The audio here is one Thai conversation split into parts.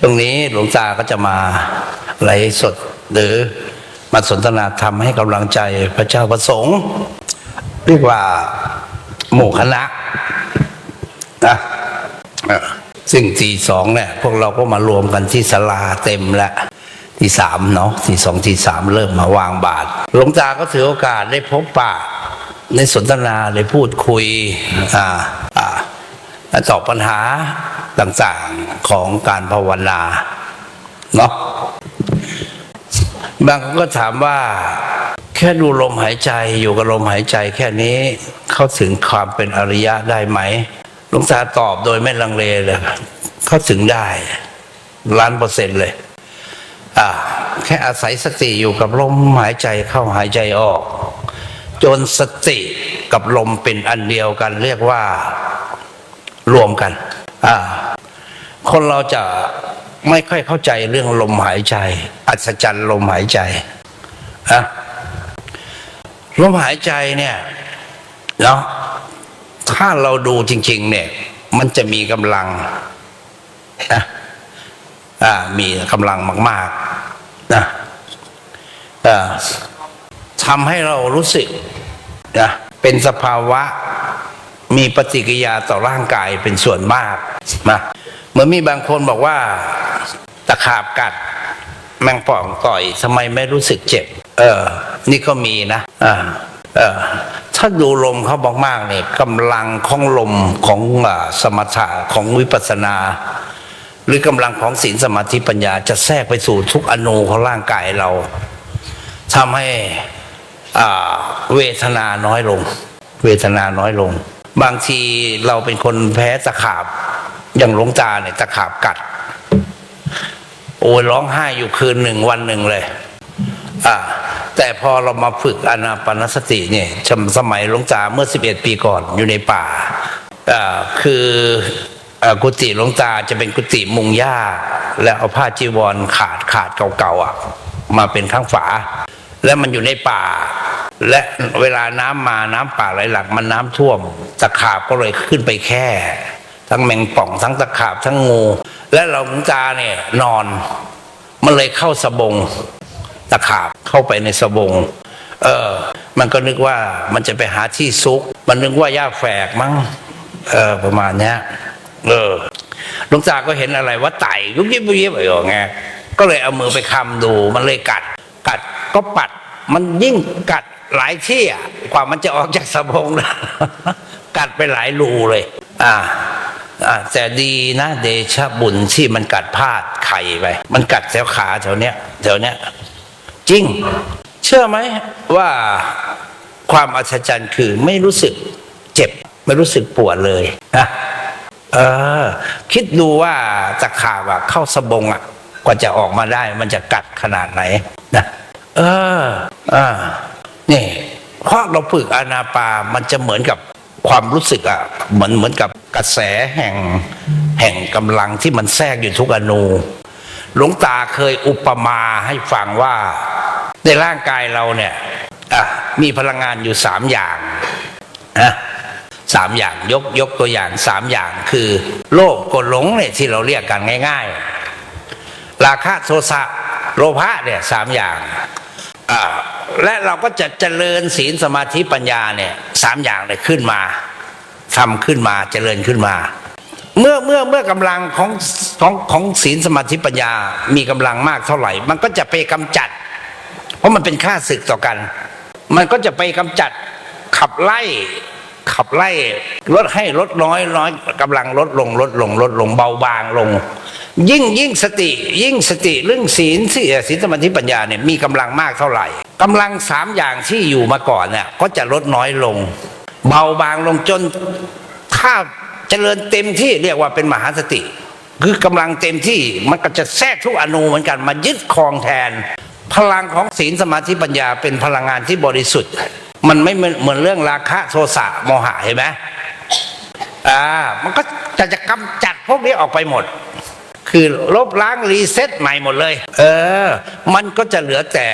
ช่วงนี้หลวงตาก็จะมาไลฟ์สดหรือมาสนทนาธรรมให้กำลังใจพระเจ้าประสงค์ เรียกว่าหมู่คณะนะซึ่งทีสองเนี่ยพวกเราก็มารวมกันที่ศาลาเต็มแล้วที่สามเนาะที่สองที่สามเริ่มมาวางบาทหลวงตาก็ถือโอกาสได้พบปะในสนทนาได้พูดคุยอ่าอ่า ตอบปัญหาต่างๆของการภาวนาเนาะบางคนก็ถามว่า แค่ดูลมหายใจอยู่กับลมหายใจแค่นี้เข้าถึงความเป็นอริยะได้ไหมหลวงตาตอบโดยไม่ลังเลเลย เข้าถึงได้ล้านเปอร์เซ็นต์เลย อ่า แค่อาศัยสติอยู่กับลมหายใจเข้าหายใจออก จนสติกับลมเป็นอันเดียวกันเรียกว่า รวมกัน อ่า คนเราจะไม่ค่อยเข้าใจเรื่องลมหายใจ อัศจรรย์ลมหายใจอะลมหายใจเนี่ยเนาะถ้าเราดูจริง ๆ เนี่ย มันจะมีกำลังนะอ่า มีกำลังมาก ๆ นะอ่าทำให้เรารู้สึกนะเป็นสภาวะ มีปฏิกิริยาต่อร่างกายเป็นส่วนมากนะเหมือนมีบางคนบอกว่าตะขาบกัดแมงป่องต่อยทำไมไม่รู้สึกเจ็บ เออ นี่ก็มีนะอ่าเออถ้าดูลมเขาบอกมากเนี่ยกำลังของลมของอ่าสมถะของวิปัสสนา หรือกำลังของศีลสมาธิปัญญาจะแทรกไปสู่ทุกอนูของร่างกายเราทำให้เวทนาน้อยลง เวทนาน้อยลง บางทีเราเป็นคนแพ้ตะขาบ อย่างหลวงตาเนี่ยตะขาบกัด โอ้ยร้องไห้อยู่คืนหนึ่งวันหนึ่งเลย อ่าแต่พอเรามาฝึกอนาปนสติเนี่ยสมสมัยหลวงตาเมื่อ 11 ปีก่อนอยู่ในป่าอ่าคืออกุฏิหลวงตาจะเป็นกุฏิมุงหญ้า แล้วเอาผ้าจีวรขาดขาดเก่าๆอะ มาเป็นข้างฝา แล้วมันอยู่ในป่า และเวลาน้ำมาน้ำป่าไหลหลากมันน้ำท่วม ตะขาบก็เลยขึ้นไปแค่ ทั้งแมงป่องทั้งตะขาบทั้งงู และเราหลงตาเนี่ยนอน มันเลยเข้าสบง ตะขาบเข้าไปในสบง เออ มันก็นึกว่ามันจะไปหาที่ซุก มันนึกว่าหญ้าแฝกมั้งเออประมาณเนี้ยเออหลวงตาก็เห็นอะไรว่าไต่ยุบยิบยุบยิบอยู่ไงก็เลยเอามือไปคำดู มันเลยกัด กัดก็ปัด มันยิ่งกัด หลายที่อะกว่ามันจะออกจากสบงนะกัดไปหลายรูเลยอ่าอ่าแต่ดีนะเดชะบุญที่มันกัดพลาดไข่ไป มันกัดแถวขาแถวเนี้ยแถวเนี้ยจริง เชื่อไหมว่าความอัศจรรย์คือไม่รู้สึกเจ็บ ไม่รู้สึกปวดเลยนะเออ คิดดูว่าตะขาบอะเข้าสบงอะกว่าจะออกมาได้ มันจะกัดขนาดไหนนะเอออ่า นี่เพราะเราฝึกอานาปามันจะเหมือนกับความรู้สึกอะเหมือนเหมือนกับกระแสแห่งแห่งกำลังที่มันแทรกอยู่ทุกอนูหลวงตาเคยอุปมาให้ฟังว่า ในร่างกายเราเนี่ยอะมีพลังงานอยู่สามอย่างนะสามอย่างยกยกตัวอย่างสามอย่างคือ โลภโกรหลงเนี่ยที่เราเรียกกันง่าย ๆ ราคะโทสะโลภะเนี่ยสามอย่างอ่า และเราก็จะเจริญศีลสมาธิปัญญาเนี่ยสามอย่างเลยขึ้นมาทำขึ้นมาเจริญขึ้นมา เมื่อเมื่อเมื่อกำลังของของของศีลสมาธิปัญญามีกำลังมากเท่าไหร่ มันก็จะไปกำจัด เพราะมันเป็นค่าศึกต่อกัน มันก็จะไปกำจัดขับไล่ขับไล่ลดให้ลดน้อยน้อยกำลังลดลงลดลงลดลงเบาบางลง ยิ่งยิ่งสติ ยิ่งสติเรื่องศีลที่ศีลสมาธิปัญญาเนี่ยมีกำลังมากเท่าไหร่ กำลังสามอย่างที่อยู่มาก่อนเนี่ยก็จะลดน้อยลง เบาบางลงจนถ้าเจริญเต็มที่เรียกว่าเป็นมหาสติ คือกำลังเต็มที่มันก็จะแทรกทุกอนูเหมือนกันมายึดครองแทน พลังของศีลสมาธิปัญญาเป็นพลังงานที่บริสุทธิ์ มันไม่เหมือนเรื่องราคะโทสะโมหะเห็นไหมอ่ามันก็จะจะกำจัดพวกนี้ออกไปหมด คือลบล้างรีเซ็ตใหม่หมดเลย เออ มันก็จะเหลือแต่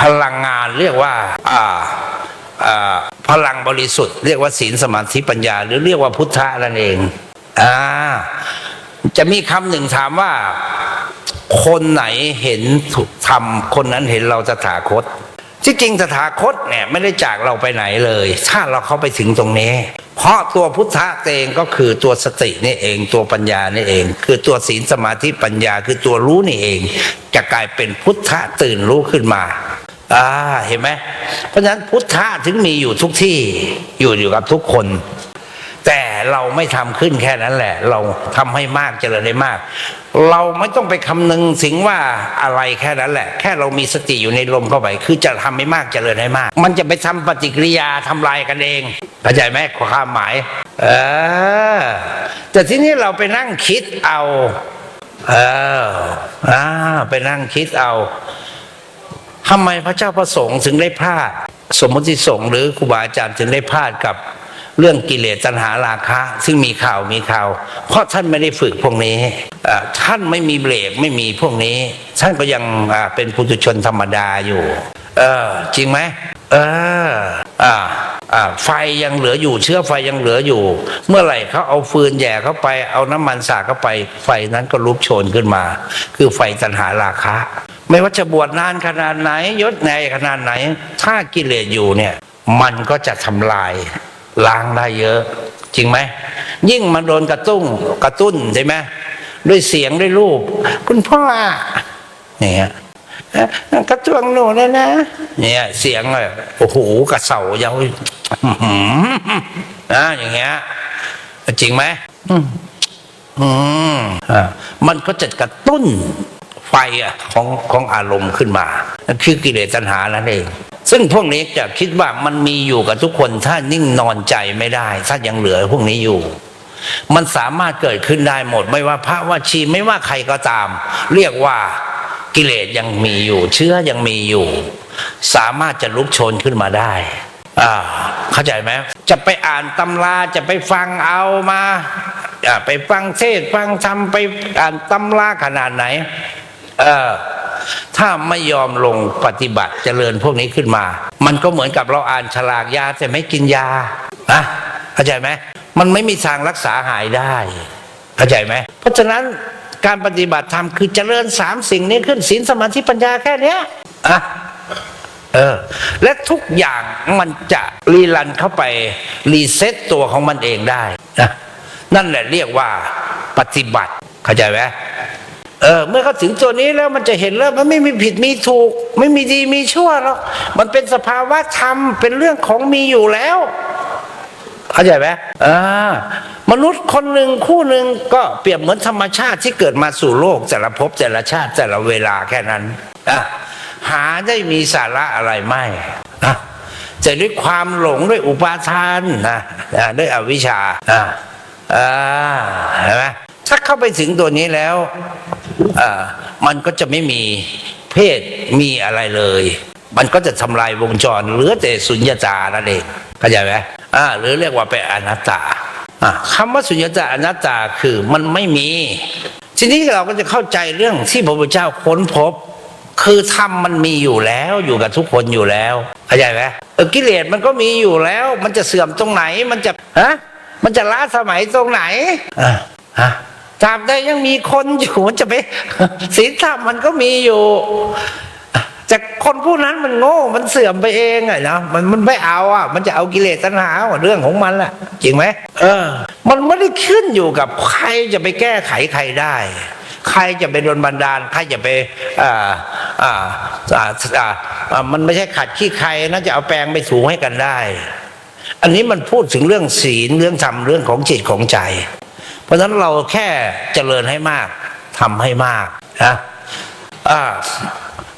พลังงานเรียกว่าอ่าพลังบริสุทธิ์เรียกว่าศีลสมาธิปัญญา หรือเรียกว่าพุทธะนั่นเองอ่าจะมีคำหนึ่งถามว่า คนไหนเห็นถูกทำคนนั้นเห็นเราตถาคต ที่จริงตถาคตเนี่ยไม่ได้จากเราไปไหนเลย ถ้าเราเข้าไปถึงตรงนี้ เพราะตัวพุทธะเองก็คือตัวสตินี่เอง ตัวปัญญานี่เอง คือตัวศีลสมาธิปัญญา คือตัวรู้นี่เอง จะกลายเป็นพุทธะตื่นรู้ขึ้นมา อ่าเห็นไหมเพราะฉะนั้นพุทธะถึงมีอยู่ทุกที่อยู่อยู่กับทุกคน แต่เราไม่ทำขึ้นแค่นั้นแหละ เราทำให้มากเจริญได้มาก เราไม่ต้องไปคำนึงถึงว่าอะไรแค่นั้นแหละ แค่เรามีสติอยู่ในลมเข้าไป คือจะทำให้มากเจริญให้มาก มันจะไปทำปฏิกิริยาทำลายกันเองเข้าใจไหมความหมายเออแต่ที่นี้เราไปนั่งคิดเอา เอออ่าไปนั่งคิดเอา ทำไมพระเจ้าประสงค์ถึงได้พลาด สมมติสงฆ์หรือครูบาอาจารย์ถึงได้พลาดกับเรื่องกิเลสตัณหาราคะ ซึ่งมีข่าวมีข่าว เพราะท่านไม่ได้ฝึกพวกนี้ท่านไม่มีเบรกไม่มีพวกนี้ ท่านก็ยังเป็นปุถุชนธรรมดาอยู่ เออ จริงไหมเอออ่าอ่า ไฟยังเหลืออยู่เชื้อไฟยังเหลืออยู่ เมื่อไหร่เขาเอาฟืนแย่เข้าไปเอาน้ำมันสาดเข้าไป ไฟนั้นก็ลุกโชนขึ้นมา คือไฟตัณหาราคะ ไม่ว่าจะบวชนานขนาดไหนยศในขนาดไหน ถ้ากิเลสอยู่เนี่ยมันก็จะทำลายล้างได้เยอะ จริงไหม ยิ่งมาโดนกระตุ้งกระตุ้นใช่ไหมด้วยเสียงด้วยรูป คุณพ่อเนี่ย เอ่อกระตุ้งหนูเลยนะ เนี่ย เสียงเลยโอ้โหกระเสาเยาวอื้อหือนะอย่างเงี้ยจริงไหมอืมอืมอ่ามันก็จะกระตุ้นไฟอะของของอารมณ์ขึ้นมานั่นคือกิเลสตัณหานั่นเองซึ่งพวกนี้จะคิดว่ามันมีอยู่กับทุกคนถ้านิ่งนอนใจไม่ได้ ถ้ายังเหลือพวกนี้อยู่ มันสามารถเกิดขึ้นได้หมด ไม่ว่าพระว่าชีไม่ว่าใครก็ตาม เรียกว่า กิเลสยังมีอยู่ เชื้อยังมีอยู่ สามารถจะลุกโชนขึ้นมาได้อ่าเข้าใจไหมจะไปอ่านตำราจะไปฟังเอามาอ่าไปฟังเทศน์ฟังธรรมไปอ่านตำราขนาดไหน เออถ้าไม่ยอมลงปฏิบัติเจริญพวกนี้ขึ้นมา มันก็เหมือนกับเราอ่านฉลากยาแต่ไม่กินยานะเข้าใจไหมมันไม่มีทางรักษาหายได้ เข้าใจไหมเพราะฉะนั้น การปฏิบัติธรรมคือเจริญสามสิ่งนี้ขึ้นศีลสมาธิปัญญาแค่เนี้ยอะเออและทุกอย่างมันจะรีรันเข้าไปรีเซ็ตตัวของมันเองได้นะนั่นแหละเรียกว่าปฏิบัติเข้าใจไหมเออเมื่อเขาถึงตัวนี้แล้วมันจะเห็นแล้วมันไม่มีผิดมีถูก ไม่มีดีมีชั่วหรอกมันเป็นสภาวะธรรมเป็นเรื่องของมีอยู่แล้ว เข้าใจไหมอ่า มนุษย์คนหนึ่งคู่หนึ่งก็เปรียบเหมือนธรรมชาติที่เกิดมาสู่โลกแต่ละภพแต่ละชาติแต่ละเวลาแค่นั้นอะหาได้มีสาระอะไรไม่อะแต่ด้วยความหลงด้วยอุปาทานนะอะด้วยอวิชชาอะอ่าเห็นไหมถ้าเข้าไปถึงตัวนี้แล้วอ่ามันก็จะไม่มีเพศมีอะไรเลย มันก็จะทำลายวงจรเหลือแต่สุญญตานั่นเองเข้าใจไหมอ่าหรือเรียกว่าเป็นอนัตตา คำว่าสุญญตาอนัตตาคือมันไม่มี ทีนี้เราก็จะเข้าใจเรื่องที่พระพุทธเจ้าค้นพบ คือธรรมมันมีอยู่แล้วอยู่กับทุกคนอยู่แล้วเข้าใจไหมกิเลสมันก็มีอยู่แล้ว มันจะเสื่อมตรงไหน มันจะฮะมันจะล้าสมัยตรงไหนอะฮะตราบใดยังมีคนอยู่มันจะไปศีลธรรมมันก็มีอยู่ แต่คนผู้นั้นมันโง่ มันเสื่อมไปเองอะนะมันมันไม่เอาอะ มันจะเอากิเลสตัณหาว่าเรื่องของมันแหละจริงไหมเออ มันไม่ได้ขึ้นอยู่กับใครจะไปแก้ไขใครได้ ใครจะไปโดนบันดาล ใครจะไปอ่าอ่าอ่าอ่าอ่ามันไม่ใช่ขัดขี้ใครนะจะเอาแปรงไปถูให้กันได้ อันนี้มันพูดถึงเรื่องศีลเรื่องธรรมเรื่องของจิตของใจ เพราะฉะนั้นเราแค่เจริญให้มากทำให้มากนะอ่า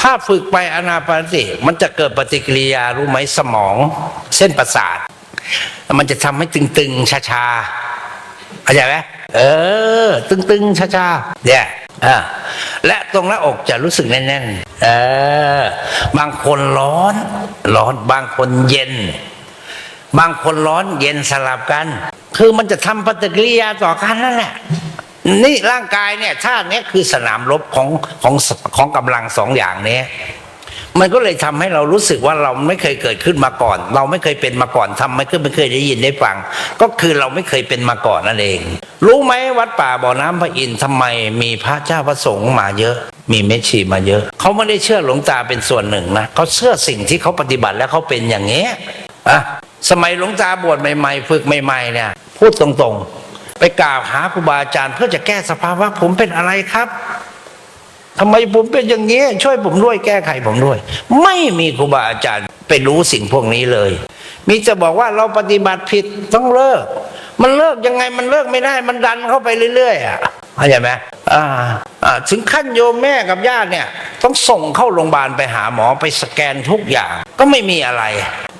ถ้าฝึกไปอนาปานสติมันจะเกิดปฏิกิริยารู้ไหมสมอง เส้นประสาท มันจะทำให้ตึงๆชาๆเข้าใจไหมเออ ตึงๆชาๆเนี่ยอ่าและตรงหน้าอกจะรู้สึกแน่นๆเออบางคนร้อน ร้อนบางคนเย็น บางคนร้อนเย็นสลับกัน คือมันจะทำปฏิกิริยาต่อกันนั่นแหละ นี่ร่างกายเนี่ยชาตินี้คือสนามรบของของของกำลังสองอย่างนี้มันก็เลยทำให้เรารู้สึกว่าเราไม่เคยเกิดขึ้นมาก่อน เราไม่เคยเป็นมาก่อนทำไม่เคยไม่เคยได้ยินได้ฟัง ก็คือเราไม่เคยเป็นมาก่อนนั่นเอง รู้ไหมวัดป่าบ่อน้ำพระอินทร์ทำไมมีพระเจ้าพระสงฆ์มาเยอะ มีเมชีมาเยอะ เขาไม่ได้เชื่อหลวงตาเป็นส่วนหนึ่งนะเขาเชื่อสิ่งที่เขาปฏิบัติแล้วเขาเป็นอย่างนี้อะสมัยหลวงตาบวชใหม่ ๆ ฝึกใหม่ ๆ เนี่ย พูดตรงๆ ไปกราบหาครูบาอาจารย์ เพื่อจะแก้สภาวะผมเป็นอะไรครับทำไมผมเป็นอย่างนี้ ช่วยผมด้วยแก้ไขผมด้วย ไม่มีครูบาอาจารย์ไปรู้สิ่งพวกนี้เลย มีจะบอกว่าเราปฏิบัติผิดต้องเลิก มันเลิกยังไงมันเลิกไม่ได้ มันดันเข้าไปเรื่อยๆอะเข้าใจไหมอ่าอ่าถึงขั้นโยมแม่กับญาติเนี่ย ต้องส่งเข้าโรงพยาบาลไปหาหมอไปสแกนทุกอย่าง ก็ไม่มีอะไร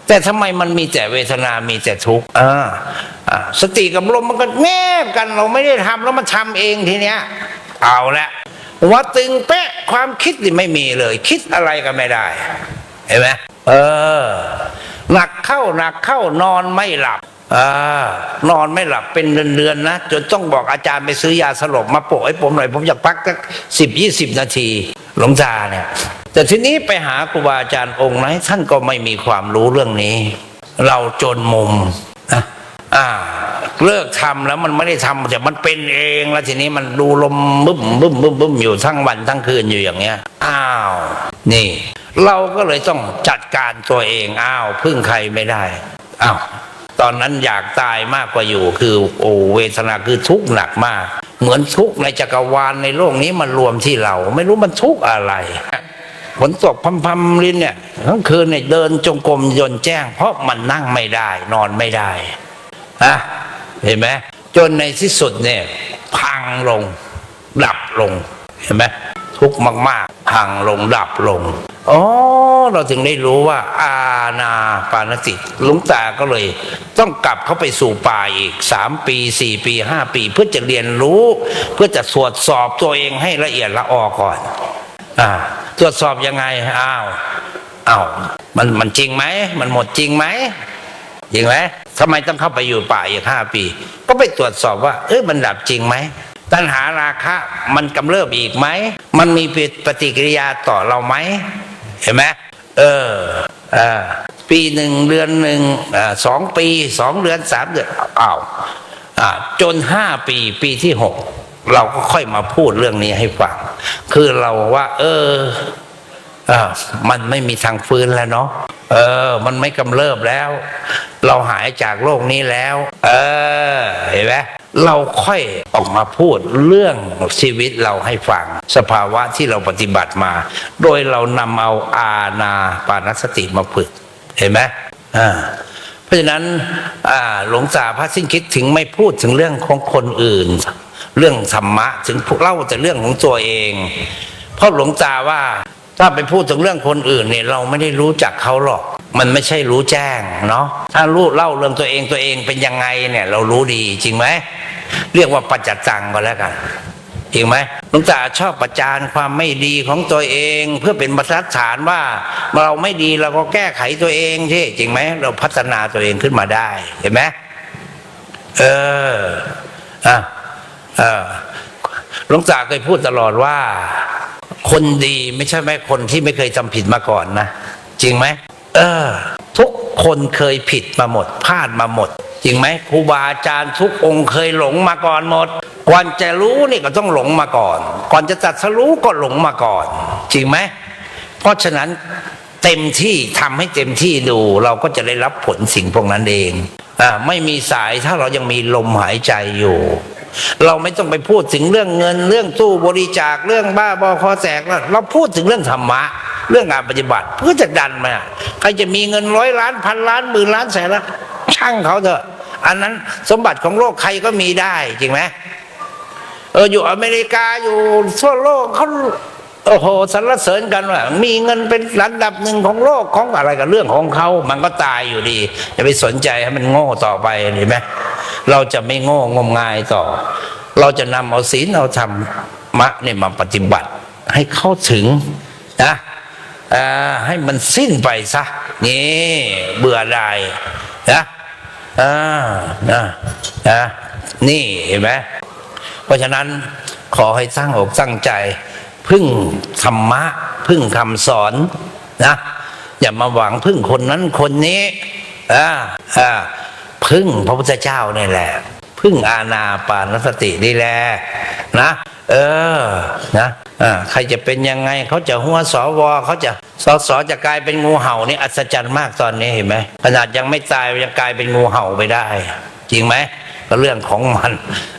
แต่ทำไมมันมีแต่เวทนา มีแต่ทุกข์อ่า สติกับลมมันก็แนบกันเราไม่ได้ทำแล้วมันทำเองทีเนี้ย เอาละว่าตึงเป๊ะความคิดนี่ไม่มีเลย คิดอะไรก็ไม่ได้ เห็นไหมเออ หนักเข้าหนักเข้านอนไม่หลับอ่านอนไม่หลับเป็นเดือนๆนะจนต้องบอกอาจารย์ไปซื้อยาสลบมาโปะให้ผมหน่อยผมอยากพักสักสิบยี่สิบนาทีหลวงตาเนี่ย แต่ทีนี้ไปหาครูบาอาจารย์องค์ไหนท่านก็ไม่มีความรู้เรื่องนี้ เราจนมุม อ่า เลิกทำแล้วมันไม่ได้ทำแต่มันเป็นเองแล้วทีนี้มันดูลมบึ้มบึ้มบึ้มบึ้มอยู่ทั้งวันทั้งคืนอยู่อย่างเงี้ย อ้าว นี่ เราก็เลยต้องจัดการตัวเองอ้าวพึ่งใครไม่ได้อ้าวตอนนั้นอยากตายมากกว่าอยู่ คือโอเวทนาคือทุกข์หนักมาก เหมือนทุกข์ในจักรวาลในโลกนี้มันรวมที่เรา ไม่รู้มันทุกข์อะไรฝนตกพำๆลิ้นเนี่ยทั้งคืนเนี่ยเดินจงกรมยนต์แจ้ง เพราะมันนั่งไม่ได้ นอนไม่ได้ อะเห็นไหมจนในที่สุดเนี่ยพังลงดับลงเห็นไหมทุกข์มาก ๆ พังลงดับลงอ๋อเราถึงได้รู้ว่า อาณาปานสติหลุงตาก็เลย ต้องกลับเข้าไปสู่ป่าอีกสามปีสี่ปีห้าปี เพื่อจะเรียนรู้ เพื่อจะตรวจสอบตัวเองให้ละเอียดละออก่อนอ่าตรวจสอบยังไงอ้าวอ้าวมันมันจริงไหมมันหมดจริงไหม จริงไหมทำไมต้องเข้าไปอยู่ป่าอีกห้าปี ก็ไปตรวจสอบว่า เอ้ยมันดับจริงไหมตัณหาราคะมันกำเริบอีกไหม มันมีปฏิกิริยาต่อเราไหม เห็นไหมเอออ่าปีหนึ่งเดือนหนึ่งอสองปีสองเดือนสามเดือนอ้าวอ่าจนห้าปีปีที่หกเราก็ค่อยมาพูดเรื่องนี้ให้ฟัง คือเราว่า เออ เออมันไม่มีทางฟื้นแล้วเนาะเออ มันไม่กำเริบแล้ว เราหายจากโลกนี้แล้ว เออ เห็นไหมเราค่อยออกมาพูดเรื่องชีวิตเราให้ฟัง สภาวะที่เราปฏิบัติมา โดยเรานำเอาอาณาปานสติมาฝึก เห็นไหมอ่าเพราะฉะนั้นหลวงตาพระสิ้นคิดถึงไม่พูดถึงเรื่องของคนอื่น เรื่องธรรมะถึงเล่าแต่เรื่องของตัวเอง เพราะหลวงตาว่า ถ้าไปพูดถึงเรื่องคนอื่นเนี่ยเราไม่ได้รู้จักเขาหรอก มันไม่ใช่รู้แจ้งเนาะถ้ารู้เล่าเรื่องตัวเองตัวเองเป็นยังไงเนี่ย เรารู้ดีจริงไหมเรียกว่าปัจจตังก็แล้วกันจริงไหมหลวงตาชอบประจานความไม่ดีของตัวเอง เพื่อเป็นบรรทัดฐานว่าเราไม่ดีเราก็แก้ไขตัวเองใช่จริงไหมเราพัฒนาตัวเองขึ้นมาได้เห็นไหมเอออะเออหลวงตาเคยพูดตลอดว่า คนดีไม่ใช่ไหมคนที่ไม่เคยทำผิดมาก่อนนะ จริงไหมเออ ทุกคนเคยผิดมาหมดพลาดมาหมด จริงไหมครูบาอาจารย์ทุกองค์เคยหลงมาก่อนหมด ก่อนจะรู้นี่ก็ต้องหลงมาก่อน ก่อนจะตัดสรู้ก็หลงมาก่อน จริงไหมเพราะฉะนั้นเต็มที่ทำให้เต็มที่ดู เราก็จะได้รับผลสิ่งพวกนั้นเองอ่าไม่มีสายถ้าเรายังมีลมหายใจอยู่ เราไม่ต้องไปพูดถึงเรื่องเงิน เรื่องตู้บริจาคเรื่องบ้าบอคอแตกเราพูดถึงเรื่องธรรมะ เรื่องงานปฏิบัติเพื่อจะดันมาใครจะมีเงินร้อยล้านพันล้านหมื่นล้านแสนล้านช่างเขาเถอะ อันนั้นสมบัติของโลกใครก็มีได้จริงไหมเอออยู่อเมริกาอยู่ทั่วโลกเขาโอ้โหสรรเสริญกันว่ามีเงินเป็นระดับหนึ่งของโลกของอะไรกับเรื่องของเขา มันก็ตายอยู่ดี อย่าไปสนใจให้มันโง่ต่อไปเห็นไหม เราจะไม่โง่งมงายต่อ เราจะนำเอาศีลเอาธรรมะเนี่ยมาปฏิบัติ ให้เข้าถึงนะให้มันสิ้นไปซะนี่เบื่อได้นะอ่านะนะนี่เห็นไหมเพราะฉะนั้นขอให้ตั้างอกตั้งใจ พึ่งธรรมะ พึ่งคำสอนนะอย่ามาหวังพึ่งคนนั้นคนนี้อ่าอ่า พึ่งพระพุทธเจ้านี่แหละ พึ่งอาณาปานสตินี่แหละนะ เออนะอ่าใครจะเป็นยังไงเขาจะหัวสวเขาจะสอสอจะกลายเป็นงูเห่านี่อัศจรรย์มากตอนนี้เห็นไหมขนาดยังไม่ตายยังกลายเป็นงูเห่าไปได้ จริงไหมก็เรื่องของมัน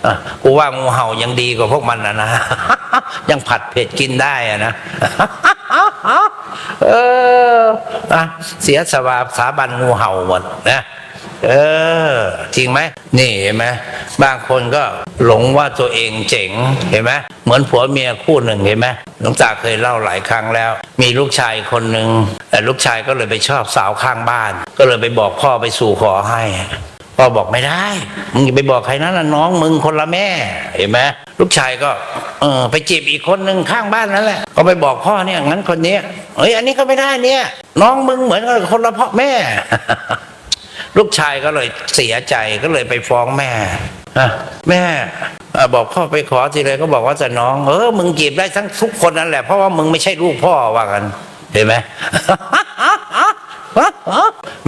อะกูว่างูเห่ายังดีกว่าพวกมันนะนะ ยังผัดเผ็ดกินได้อะนะเออเสียสวาสาบันงูเห่าหมดนะ เออ จริงไหมนี่เห็นไหมบางคนก็หลงว่าตัวเองเจ๋งเห็นไหมเหมือนผัวเมียคู่หนึ่งเห็นไหมหลวงตาเคยเล่าหลายครั้งแล้ว มีลูกชายคนหนึ่งแต่ลูกชายก็เลยไปชอบสาวข้างบ้าน ก็เลยไปบอกพ่อไปสู่ขอให้พ่อบอกไม่ได้ มึงอย่าไปบอกใครนั้นนะน้องมึงคนละแม่ เห็นไหมลูกชายก็เออไปจีบอีกคนหนึ่งข้างบ้านนั่นแหละก็ไปบอกพ่อเนี่ยงั้นคนนี้เอ้ยอันนี้ก็ไม่ได้เนี่ย น้องมึงเหมือนกับคนละพ่อแม่ ลูกชายก็เลยเสียใจก็เลยไปฟ้องแม่แม่บอกพ่อไปขอทีไรก็บอกว่าจะน้องเออมึงจีบได้ทั้งทุกคนนั่นแหละเพราะว่ามึงไม่ใช่ลูกพ่อว่ากันเห็นไหม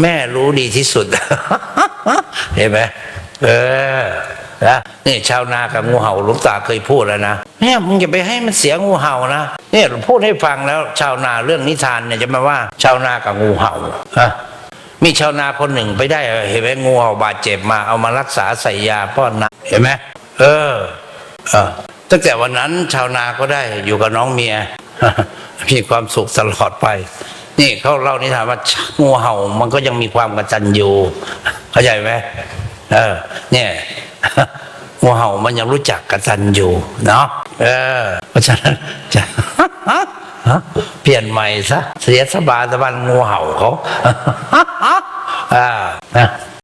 แม่รู้ดีที่สุดเห็นไหมเออนะนี่ชาวนากับงูเห่าหลุงตาเคยพูดแล้วนะเนี่ยมึงอย่าไปให้มันเสียงูเห่านะเนี่ยพูดให้ฟังแล้ว ชาวนาเรื่องนิทานเนี่ยจะมาว่า ชาวนากับงูเห่าฮะ มีชาวนาคนหนึ่งไปได้เห็นไหมงูเห่าบาดเจ็บมาเอามารักษาใส่ยาป้อนน้ำเห็นไหมเออเออตั้งแต่วันนั้นชาวนาก็ได้อยู่กับน้องเมียมีความสุขตลอดไป นี่เขาเล่านิทานว่างูเห่ามันก็ยังมีความกระตัญญูเข้าใจไหมเออ เนี่ยงูเห่ามันยังรู้จักกระตัญญูเนาะเออ เพราะฉะนั้นจะ เปลี่ยนใหม่ซะเสียสบาตะบันงูเห่าเขาอ่านะ